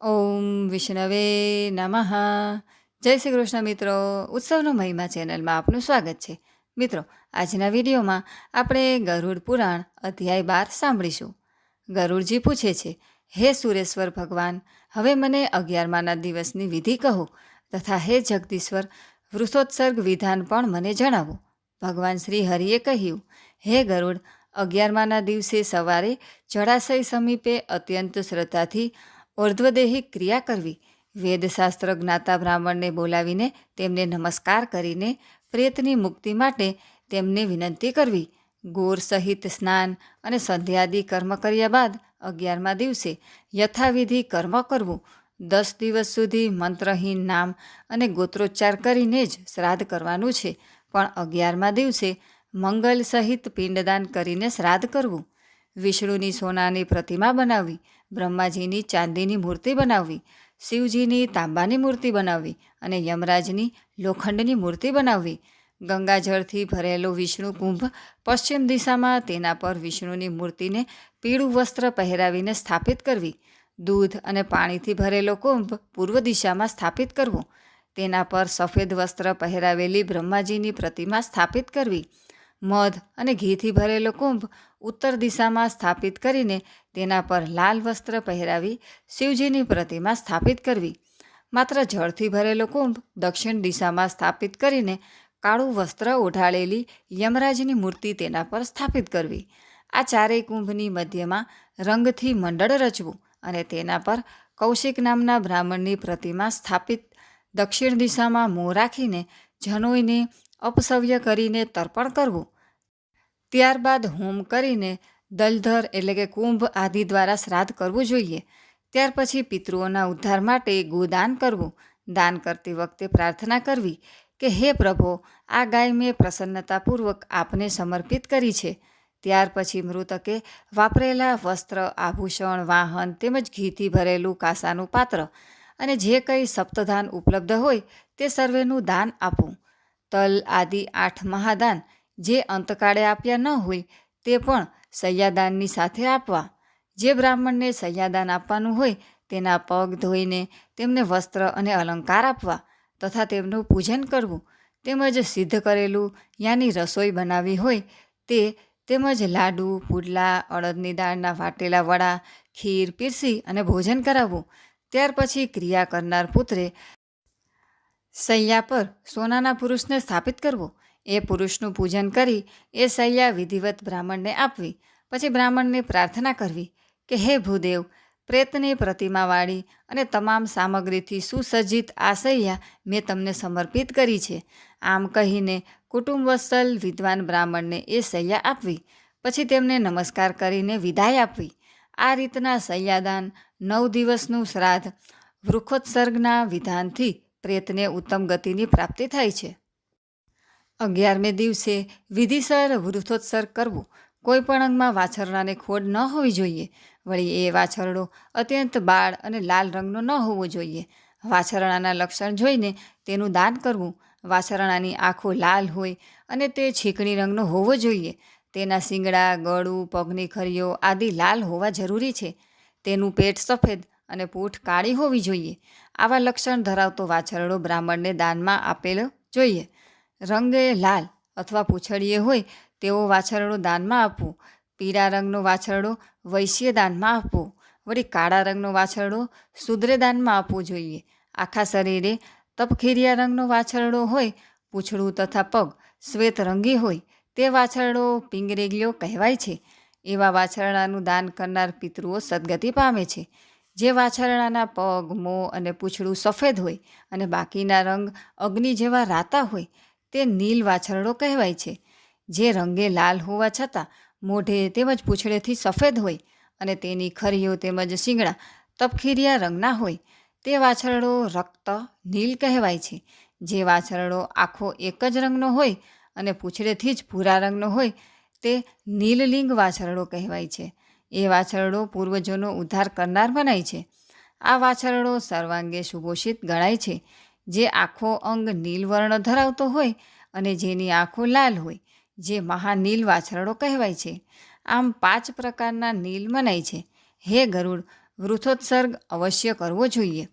ઓમ વિષ્ણવે નમઃ. જય શ્રી કૃષ્ણ મિત્રો. ઉત્સવનો મહિમા ચેનલમાં આપનું સ્વાગત છે. મિત્રો, આજના વિડીયોમાં આપણે ગરુડ પુરાણ અધ્યાય બાર સાંભળીશું. ગરુડજી પૂછે છે, હે સુરેશ્વર ભગવાન, હવે મને અગિયારમાના દિવસની વિધિ કહો તથા હે જગદીશ્વર, વૃષોત્સર્ગ વિધાન પણ મને જણાવો. ભગવાન શ્રી હરિએ કહ્યું, હે ગરુડ, અગિયારમાના દિવસે સવારે જળાશય સમીપે અત્યંત શ્રદ્ધાથી ઉર્ધ્વદેહિક ક્રિયા કરવી. વેદશાસ્ત્ર જ્ઞાતા બ્રાહ્મણને બોલાવીને તેમને નમસ્કાર કરીને પ્રેતની મુક્તિ માટે તેમને વિનંતી કરવી. ગોર સહિત સ્નાન અને સંધ્યાદિ કર્મ કર્યા બાદ અગિયારમા દિવસે યથાવિધિ કર્મ કરવું. દસ દિવસ સુધી મંત્રહીન નામ અને ગોત્રોચ્ચાર કરીને જ શ્રાદ્ધ કરવાનું છે. પણ અગિયારમા દિવસે મંગલ સહિત પિંડદાન કરીને શ્રાદ્ધ કરવું. વિષ્ણુની સોનાની પ્રતિમા બનાવવી. બ્રહ્માજીની ચાંદીની મૂર્તિ બનાવવી, શિવજીની તાંબાની મૂર્તિ બનાવવી અને યમરાજની લોખંડની મૂર્તિ બનાવવી. ગંગાજળથી ભરેલો વિષ્ણુ કુંભ પશ્ચિમ દિશામાં તેના પર વિષ્ણુની મૂર્તિને પીળું વસ્ત્ર પહેરાવીને સ્થાપિત કરવી. દૂધ અને પાણીથી ભરેલો કુંભ પૂર્વ દિશામાં સ્થાપિત કરવો. તેના પર સફેદ વસ્ત્ર પહેરાવેલી બ્રહ્માજીની પ્રતિમા સ્થાપિત કરવી. મધ અને ઘીથી ભરેલો કુંભ ઉત્તર દિશામાં સ્થાપિત કરીને તેના પર લાલ વસ્ત્ર પહેરાવી શિવજીની પ્રતિમા સ્થાપિત કરવી. માત્ર જળથી ભરેલો કુંભ દક્ષિણ દિશામાં સ્થાપિત કરીને કાળું વસ્ત્ર ઓઢાળેલી યમરાજની મૂર્તિ તેના પર સ્થાપિત કરવી. આ ચારેય કુંભની મધ્યમાં રંગથી મંડળ રચવું અને તેના પર કૌશિક નામના બ્રાહ્મણની પ્રતિમા સ્થાપિત. દક્ષિણ દિશામાં મોં રાખીને જનોઈને અપસવ્ય કરીને તર્પણ કરવું. ત્યારબાદ હોમ કરીને દલધર એટલે કે કુંભ આદિ દ્વારા શ્રાદ્ધ કરવું જોઈએ. ત્યાર પછી પિતૃઓના ઉદ્ધાર માટે ગોદાન કરવું. દાન કરતી વખતે પ્રાર્થના કરવી કે, હે પ્રભો, આ ગાય મેં પ્રસન્નતાપૂર્વક આપને સમર્પિત કરી છે. ત્યાર પછી મૃતકે વાપરેલા વસ્ત્ર, આભૂષણ, વાહન તેમજ ઘીથી ભરેલું કાંસાનું પાત્ર અને જે કંઈ સપ્તદાન ઉપલબ્ધ હોય તે સર્વેનું દાન આપવું. તલ આદિ આઠ મહાદાન જે અંતકાળે આપ્યા ન હોય તે પણ સૈયાદાનની સાથે આપવા. જે બ્રાહ્મણને સૈયાદાન આપવાનું હોય તેના પગ ધોઈને તેમને વસ્ત્ર અને અલંકાર આપવા તથા તેમનું પૂજન કરવું તેમજ સિદ્ધ કરેલું યાની રસોઈ બનાવી હોય તે તેમજ લાડુ, પુડલા, અડદની દાળના વાટેલા વડા, ખીર, પીરસી અને ભોજન કરાવવું. ત્યાર પછી ક્રિયા કરનાર પુત્રે સૈયા પર સોનાના પુરુષને સ્થાપિત કરવો. એ પુરુષનું પૂજન કરી એ સૈયા વિધિવત બ્રાહ્મણને આપવી. પછી બ્રાહ્મણને પ્રાર્થના કરવી કે, હે ભૂદેવ, પ્રેતની પ્રતિમાવાળી અને તમામ સામગ્રીથી સુસજ્જિત આ સૈયા મેં તમને સમર્પિત કરી છે. આમ કહીને કુટુંબવત્સલ વિદ્વાન બ્રાહ્મણને એ સૈયા આપવી. પછી તેમને નમસ્કાર કરીને વિદાય આપવી. આ રીતના સૈયાદાન નવ દિવસનું શ્રાદ્ધ વૃક્ષોત્સર્ગના વિધાનથી પ્રેતને ઉત્તમ ગતિની પ્રાપ્તિ થાય છે. અગિયારમે દિવસે વિધિસર વૃથોત્સર્ગ કરવું. કોઈ પણ અંગમાં વાછરડાને ખોડ ન હોવી જોઈએ. વળી એ વાછરડો અત્યંત બાળ અને લાલ રંગનો ન હોવો જોઈએ. વાછરડાના લક્ષણ જોઈને તેનું દાન કરવું. વાછરડાની આંખો લાલ હોય અને તે છીકણી રંગનો હોવો જોઈએ. તેના શિંગડા, ગળું, પગની ખરીઓ આદિ લાલ હોવા જરૂરી છે. તેનું પેટ સફેદ અને પૂઠ કાળી હોવી જોઈએ. આવા લક્ષણ ધરાવતો વાછરડો બ્રાહ્મણને દાનમાં આપેલો જોઈએ. રંગે લાલ અથવા પૂંછડીએ હોય તેવો વાછરડો દાનમાં આપવો. પીળા રંગનો વાછરડો વૈશ્ય દાનમાં આપવો. વળી કાળા રંગનો વાછરડો શુદ્રે દાનમાં આપવો જોઈએ. આખા શરીરે તપખીરિયા રંગનો વાછરડો હોય, પૂંછડું તથા પગ શ્વેત રંગી હોય, તે વાછરડો પિંગરેગલીઓ કહેવાય છે. એવા વાછરડાનું દાન કરનાર પિતૃઓ સદગતિ પામે છે. જે વાછરડાના પગ, મોં અને પૂંછડું સફેદ હોય અને બાકીના રંગ અગ્નિ જેવા રાતા હોય, તે નીલ વાછરડો કહેવાય છે. જે રંગે લાલ હોવા છતાં, મોઢે તેમજ પૂંછડેથી સફેદ હોય અને તેની ખરીઓ તેમજ શિંગડા તપખીરિયા રંગના હોય, તે વાછરડો રક્ત નીલ કહેવાય છે. જે વાછરડો આખો એક જ રંગનો હોય અને પૂંછડેથી જ ભૂરા રંગનો હોય, તે નીલલિંગ વાછરડો કહેવાય છે. એ વાછરડો પૂર્વજોનો ઉદ્ધાર કરનાર મનાય છે. આ વાછરડો સર્વાંગે સુભોષિત ગણાય છે. જે આખો અંગ નીલવર્ણ ધરાવતો હોય અને જેની આંખો લાલ હોય, જે મહાનીલ વાછરડો કહેવાય છે. આમ પાંચ પ્રકારના નીલ મનાય છે. હે ગરુડ, વૃથોત્સર્ગ અવશ્ય કરવો જોઈએ.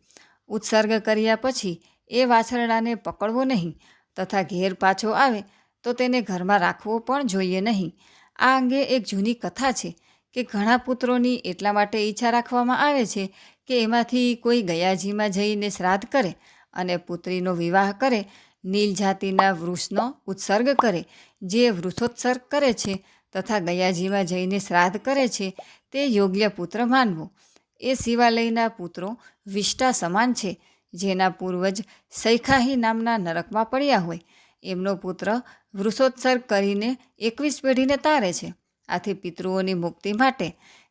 ઉત્સર્ગ કર્યા પછી એ વાછરડાને પકડવો નહીં તથા ઘેર પાછો આવે તો તેને ઘરમાં રાખવો પણ જોઈએ નહીં. આ અંગે એક જૂની કથા છે. કે ઘણા પુત્રોની એટલા માટે ઈચ્છા રાખવામાં આવે છે કે એમાંથી કોઈ ગયાજીમાં જઈને શ્રાદ્ધ કરે અને પુત્રીનો વિવાહ કરે, નીલ જાતિના વૃક્ષનો ઉત્સર્ગ કરે, જે વૃથોત્સર્ગ કરે છે તથા ગયાજીમાં જઈને શ્રાદ્ધ કરે છે તે યોગ્ય પુત્ર માનવો. એ શિવાલયના પુત્રો વિષ્ટા સમાન છે, જેના પૂર્વજ સૈખાહી નામના નરકમાં પડ્યા હોય. એમનો પુત્ર વૃષોત્સર્ગ કરીને એકવીસ પેઢીને તારે છે. આથી પિતૃઓની મુક્તિ માટે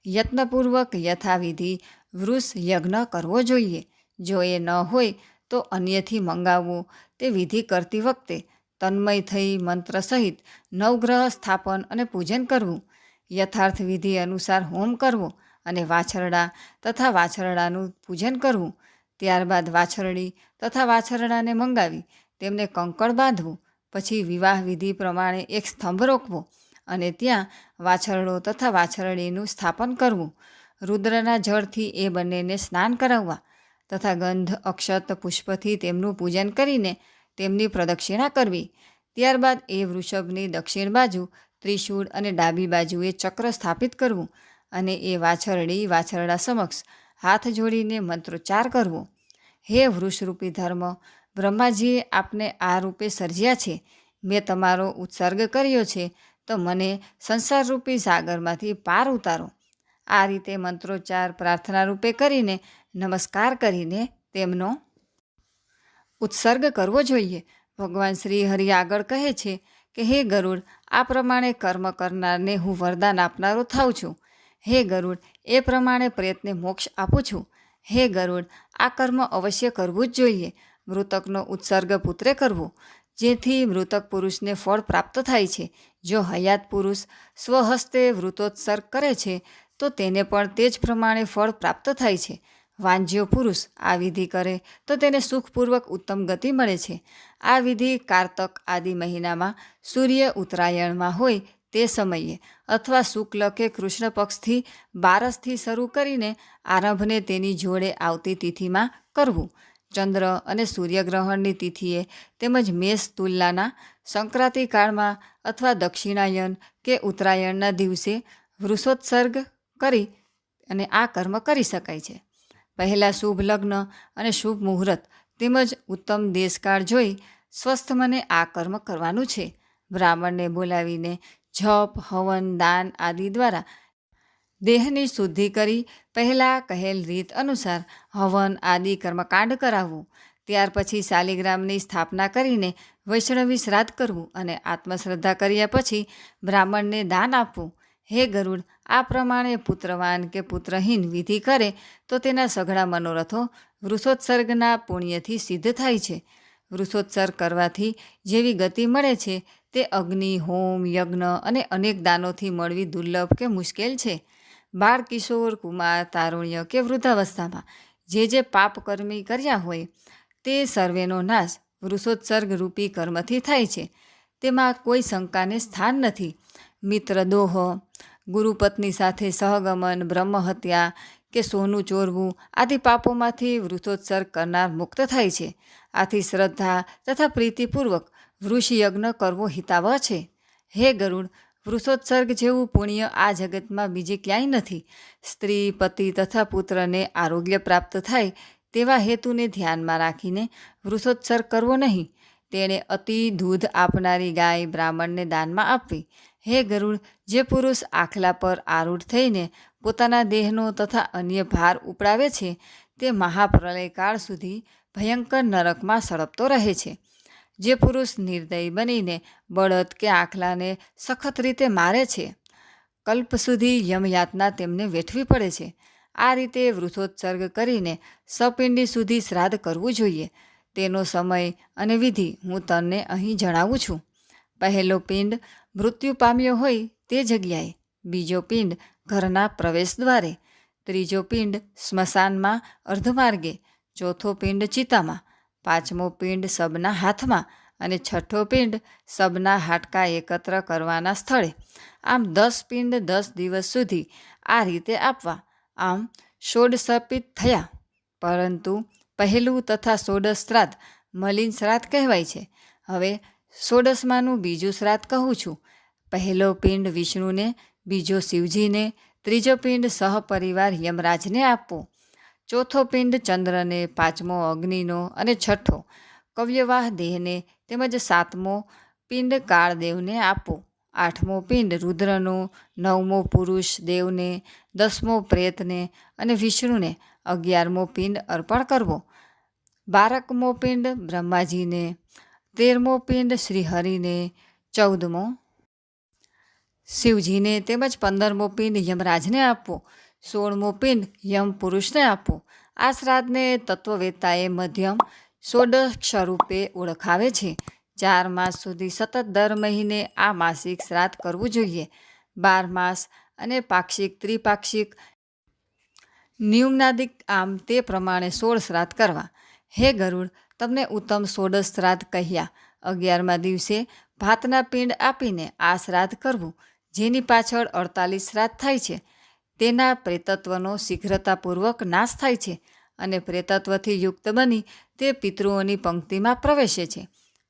યત્નપૂર્વક યથાવિધિ વૃષ યજ્ઞ કરવો જોઈએ. જો એ ન હોય, તો અન્યથી મંગાવવું. તે વિધિ કરતી વખતે તન્મય થઈ મંત્ર સહિત નવગ્રહ સ્થાપન અને પૂજન કરવું. યથાર્થ વિધિ અનુસાર હોમ કરવો અને વાછરડા તથા વાછરડાનું પૂજન કરવું. ત્યારબાદ વાછરડી તથા વાછરડાને મંગાવી, તેમને કંકળ બાંધવું. પછી વિવાહ વિધિ પ્રમાણે એક સ્તંભ રોકવો અને ત્યાં વાછરડો તથા વાછરડીનું સ્થાપન કરવું. રુદ્રના જળથી એ બંનેને સ્નાન કરાવવા તથા ગંધ, અક્ષત, પુષ્પથી તેમનું પૂજન કરીને તેમની પ્રદક્ષિણા કરવી. ત્યારબાદ એ વૃષભની દક્ષિણ બાજુ ત્રિશૂળ અને ડાબી બાજુએ ચક્ર સ્થાપિત કરવું અને એ વાછરડી વાછરડા સમક્ષ હાથ જોડીને મંત્રોચ્ચાર કરવો. હે વૃષરૂપી ધર્મ, બ્રહ્માજીએ આપને આ રૂપે સર્જ્યા છે. મેં તમારો ઉત્સર્ગ કર્યો છે. તો મને સંસારરૂપી સાગરમાંથી પાર ઉતારો. આ રીતે મંત્રોચ્ચાર પ્રાર્થના રૂપે કરીને નમસ્કાર કરીને તેમનો ઉત્સર્ગ કરવો જોઈએ. ભગવાન શ્રી હરિ આગળ કહે છે કે, હે ગરુડ, આ પ્રમાણે કર્મ કરનારને હું વરદાન આપનારો થાઉં છું. હે ગરુડ, એ પ્રમાણે પ્રયત્ને મોક્ષ આપું છું. હે ગરુડ, આ કર્મ અવશ્ય કરવું જ જોઈએ. મૃતકનો ઉત્સર્ગ પુત્રે કરવો. જેથી મૃતક પુરુષને ફળ પ્રાપ્ત થાય છે. જો હયાત પુરુષ સ્વહસ્તે વૃતોત્સર્ગ કરે છે, તો તેને પણ તે જ પ્રમાણે ફળ પ્રાપ્ત થાય છે. વાંજ્યો પુરુષ આ વિધિ કરે તો તેને સુખપૂર્વક ઉત્તમ ગતિ મળે છે. આ વિધિ કારતક આદિ મહિનામાં સૂર્ય ઉત્તરાયણમાં હોય તે સમયે અથવા શુક્લ કે કૃષ્ણ પક્ષથી બારસથી શરૂ કરીને આરંભને તેની જોડે આવતી તિથિમાં કરવું. ચંદ્ર અને સૂર્યગ્રહણની તિથિએ તેમજ મેષ તુલનાના સંક્રાંતિ કાળમાં અથવા દક્ષિણાયન કે ઉત્તરાયણના દિવસે વૃષોત્સર્ગ કરી અને આ કર્મ કરી શકાય છે. પહેલાં શુભ લગ્ન અને શુભ મુહૂર્ત તેમજ ઉત્તમ દેશકાળ જોઈ સ્વસ્થ મને આ કર્મ કરવાનું છે. બ્રાહ્મણને બોલાવીને જપ, હવન, દાન આદિ દ્વારા દેહની શુદ્ધિ કરી પહેલાં કહેલ રીત અનુસાર હવન આદિ કર્મકાંડ કરાવવું. ત્યાર પછી શાલિગ્રામની સ્થાપના કરીને વૈષ્ણવી શ્રાદ્ધ કરવું અને આત્મશ્રદ્ધા કર્યા પછી બ્રાહ્મણને દાન આપવું. હે ગરુડ, આ પ્રમાણે પુત્રવાન કે પુત્રહીન વિધિ કરે તો તેના સઘળા મનોરથો વૃષોત્સર્ગના પુણ્યથી સિદ્ધ થાય છે. વૃષોત્સર્ગ કરવાથી જેવી ગતિ મળે છે, તે અગ્નિ, હોમ, યજ્ઞ અને અનેક દાનોથી મળવી દુર્લભ કે મુશ્કેલ છે. બાળ કિશોર કુમાર તારુણ્ય કે વૃદ્ધાવસ્થામાં જે જે પાપ કર્મી કર્યા હોય તે સર્વેનો નાશ વૃષોત્સર્ગ રૂપી કર્મથી થાય છે. તેમાં કોઈ શંકાને સ્થાન નથી. મિત્ર દોહ, ગુરુપત્ની સાથે સહગમન બ્રહ્મહત્યા કે સોનું ચોરવું આદિ પાપોમાંથી વૃષોત્સર્ગ કરનાર મુક્ત થાય છે. આથી શ્રદ્ધા તથા પ્રીતિપૂર્વક વૃષિયજ્ઞ કરવો હિતાવહ છે. હે ગરુડ વૃષોત્સર્ગ જેવું પુણ્ય આ જગતમાં બીજે ક્યાંય નથી. સ્ત્રી, પતિ તથા પુત્રને આરોગ્ય પ્રાપ્ત થાય તેવા હેતુને ધ્યાનમાં રાખીને વૃષોત્સર્ગ કરવો નહીં. તેણે અતિ દૂધ આપનારી ગાય બ્રાહ્મણને દાનમાં આપવી. હે ગરુડ, જે પુરુષ આખલા પર આરૂઢ થઈને પોતાના દેહનો તથા અન્ય ભાર ઉપડાવે છે, તે મહાપ્રલયકાળ સુધી ભયંકર નરકમાં સળપતો રહે છે. જે પુરુષ નિર્દયી બનીને બળદ કે આખલાને સખત રીતે મારે છે. કલ્પ સુધી યમયાતના તેમને વેઠવી પડે છે. આ રીતે વૃથોત્સર્ગ કરીને સપિંડી સુધી શ્રાદ્ધ કરવું જોઈએ. તેનો સમય અને વિધિ હું તમને અહીં જણાવું છું. પહેલો પિંડ મૃત્યુ પામ્યો હોય તે જગ્યાએ, બીજો પિંડ ઘરના પ્રવેશ દ્વારે, ત્રીજો પિંડ સ્મશાનમાં અર્ધમાર્ગે, ચોથો પિંડ ચિતામાં પાંચમો પિંડ સબના હાથમાં અને છઠ્ઠો પિંડ સબના હાડકા એકત્ર કરવાના સ્થળે. આમ દસ પિંડ દસ દિવસ સુધી આ રીતે આપવા. આમ ષોડશર્પિત થયા. પરંતુ પહેલું તથા ષોડશ શ્રાદ્ધ મલિન શ્રાદ્ધ કહેવાય છે. હવે ષોડશમાંનું બીજું શ્રાદ્ધ કહું છું. પહેલો પિંડ વિષ્ણુને, બીજો શિવજીને, ત્રીજો પિંડ સહપરિવાર યમરાજને આપવો. ચોથો પિંડ ચંદ્રને, પાંચમો અગ્નિનો અને છઠ્ઠો કવ્યવાહ દેહને તેમજ સાતમો પિંડ કાળદેવને આપવો આઠમો પિંડ રુદ્રનો, નવમો પુરુષ દેવને, દસમો પ્રેતને અને વિષ્ણુને અગિયારમો પિંડ અર્પણ કરવો. બારકમો પિંડ બ્રહ્માજીને, તેરમો પિંડ શ્રીહરિને, ચૌદમો શિવજીને તેમજ પંદરમો પિંડ યમરાજને આપવો સોળમો પિંડ યમ પુરુષને આપવું આ શ્રાદ્ધને તત્વવેતાએ મધ્યમ ષોડક્ષ રૂપે ઓળખાવે છે. ચાર માસ સુધી સતત દર મહિને આ માસિક શ્રાદ્ધ કરવું જોઈએ. બાર માસ અને પાક્ષિક ત્રિપાક્ષિક નિયમનાદિક આમ તે પ્રમાણે સોળ શ્રાદ્ધ કરવા. હે ગરુડ, તમને ઉત્તમ ષોડશ શ્રાદ્ધ કહ્યા. અગિયારમા દિવસે ભાતના પિંડ આપીને આ શ્રાદ્ધ કરવું. જેની પાછળ અડતાલીસ શ્રાદ્ધ થાય છે. તેના પ્રેતત્વનો શીઘ્રતાપૂર્વક નાશ થાય છે અને પ્રેતત્વથી યુક્ત બની તે પિતૃઓની પંક્તિમાં પ્રવેશે છે.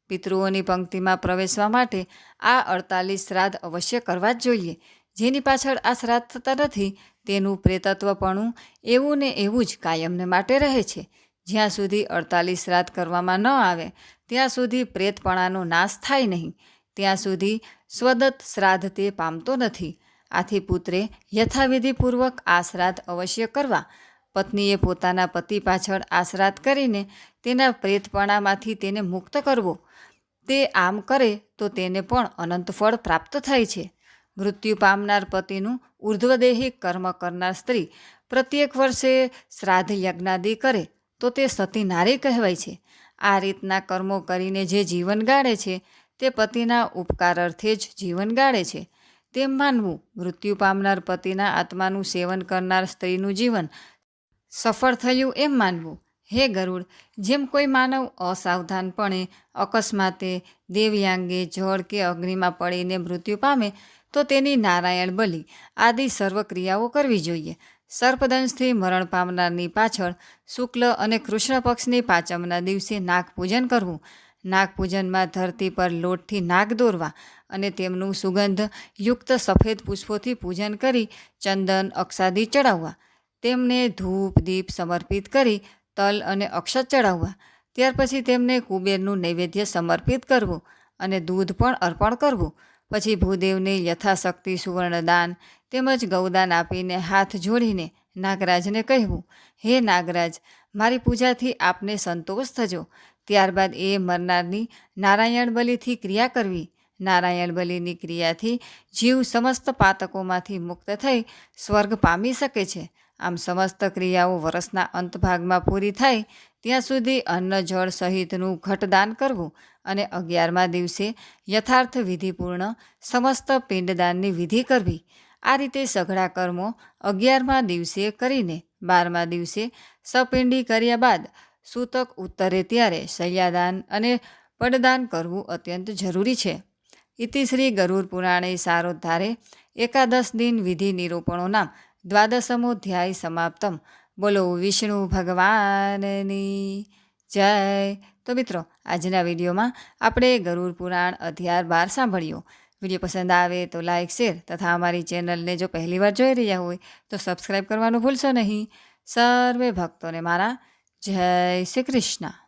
પિતૃઓની પંક્તિમાં પ્રવેશવા માટે આ અડતાલીસ શ્રાદ્ધ અવશ્ય કરવા જ જોઈએ. જેની પાછળ આ શ્રાદ્ધ થતા નથી, તેનું પ્રેતત્વપણું એવું ને એવું જ કાયમને માટે રહે છે. જ્યાં સુધી અડતાલીસ શ્રાદ્ધ કરવામાં ન આવે, ત્યાં સુધી પ્રેતપણાનો નાશ થાય નહીં. ત્યાં સુધી સ્વદત્ત શ્રાદ્ધ તે પામતો નથી. આથી પુત્રે યથાવિધિપૂર્વક આ અવશ્ય કરવા. પત્નીએ પોતાના પતિ પાછળ આ કરીને તેના પ્રેતપણામાંથી તેને મુક્ત કરવો. તે આમ કરે તો તેને પણ અનંત ફળ પ્રાપ્ત થાય છે. મૃત્યુ પામનાર પતિનું ઉર્ધ્વદેહી કર્મ કરનાર સ્ત્રી પ્રત્યેક વર્ષે શ્રાદ્ધ યજ્ઞાદિ કરે તો તે સતી નારી કહેવાય છે. આ રીતના કર્મો કરીને જે જીવન ગાળે છે તે પતિના ઉપકાર અર્થે જ જીવન ગાળે છે. તેમ માનવું, મૃત્યુ પામનાર પતિના આત્માનું સેવન કરનાર સ્ત્રીનું જીવન સફળ થયું એમ માનવું. હે ગરુડ, જેમ કોઈ માનવ અસાવધાનપણે, અકસ્માતે, દેવયાંગે, જળ કે અગ્નિમાં પડીને મૃત્યુ પામે, તો તેની નારાયણ બલિ આદિ સર્વ ક્રિયાઓ કરવી જોઈએ. સર્પદંશથી મરણ પામનારની પાછળ શુક્લ અને કૃષ્ણ પક્ષની પાંચમના દિવસે નાગપૂજન કરવું. નાગપૂજનમાં ધરતી પર લોટથી નાગ દોરવા અને તેમનું સુગંધ યુક્ત સફેદ પુષ્પોથી પૂજન કરી ચંદન અક્ષાદી ચડાવવા. તેમને ધૂપ, દીપ સમર્પિત કરી તલ અને અક્ષત ચડાવવા. ત્યાર પછી તેમને કુબેરનું નૈવેદ્ય સમર્પિત કરવું અને દૂધ પણ અર્પણ કરવું. પછી ભૂદેવને યથાશક્તિ સુવર્ણદાન તેમજ ગૌદાન આપીને હાથ જોડીને નાગરાજને કહેવું, હે નાગરાજ, મારી પૂજાથી આપને સંતોષ થજો. ત્યારબાદ એ મરનારની નારાયણ બલિથી ક્રિયા કરવી. નારાયણ બલિની ક્રિયાથી જીવ સમસ્ત પાતકોમાંથી મુક્ત થઈ સ્વર્ગ પામી શકે છે. આમ સમસ્ત ક્રિયાઓ વર્ષના અંત ભાગમાં પૂરી થાય, ત્યાં સુધી અન્ન જળ સહિતનું ઘટદાન કરવું અને અગિયારમા દિવસે યથાર્થ વિધિપૂર્ણ સમસ્ત પિંડદાનની વિધિ કરવી. આ રીતે સઘળા કર્મો અગિયારમા દિવસે કરીને બારમા દિવસે સપિંડી કર્યા બાદ સૂતક ઉત્તરે ત્યારે શૈયાદાન અને પડદાન કરવું અત્યંત જરૂરી છે. ઇતિશ્રી ગરુડ પુરાણે સારોદ્ધારે એકાદશ દિન વિધિ નિરૂપણો નામ દ્વાદશમોધ્યાય સમાપ્તમ. બોલો વિષ્ણુ ભગવાનની જય. તો મિત્રો, આજના વિડીયોમાં આપણે ગરુડ પુરાણ અધ્યાય બાર સાંભળ્યો. વીડિયો પસંદ આવે તો લાઇક શેર તથા અમારી ચેનલને જો પહેલીવાર જોઈ રહ્યા હોય તો સબસ્ક્રાઈબ કરવાનું ભૂલશો નહીં. સર્વે ભક્તોને મારા જય શ્રી કૃષ્ણ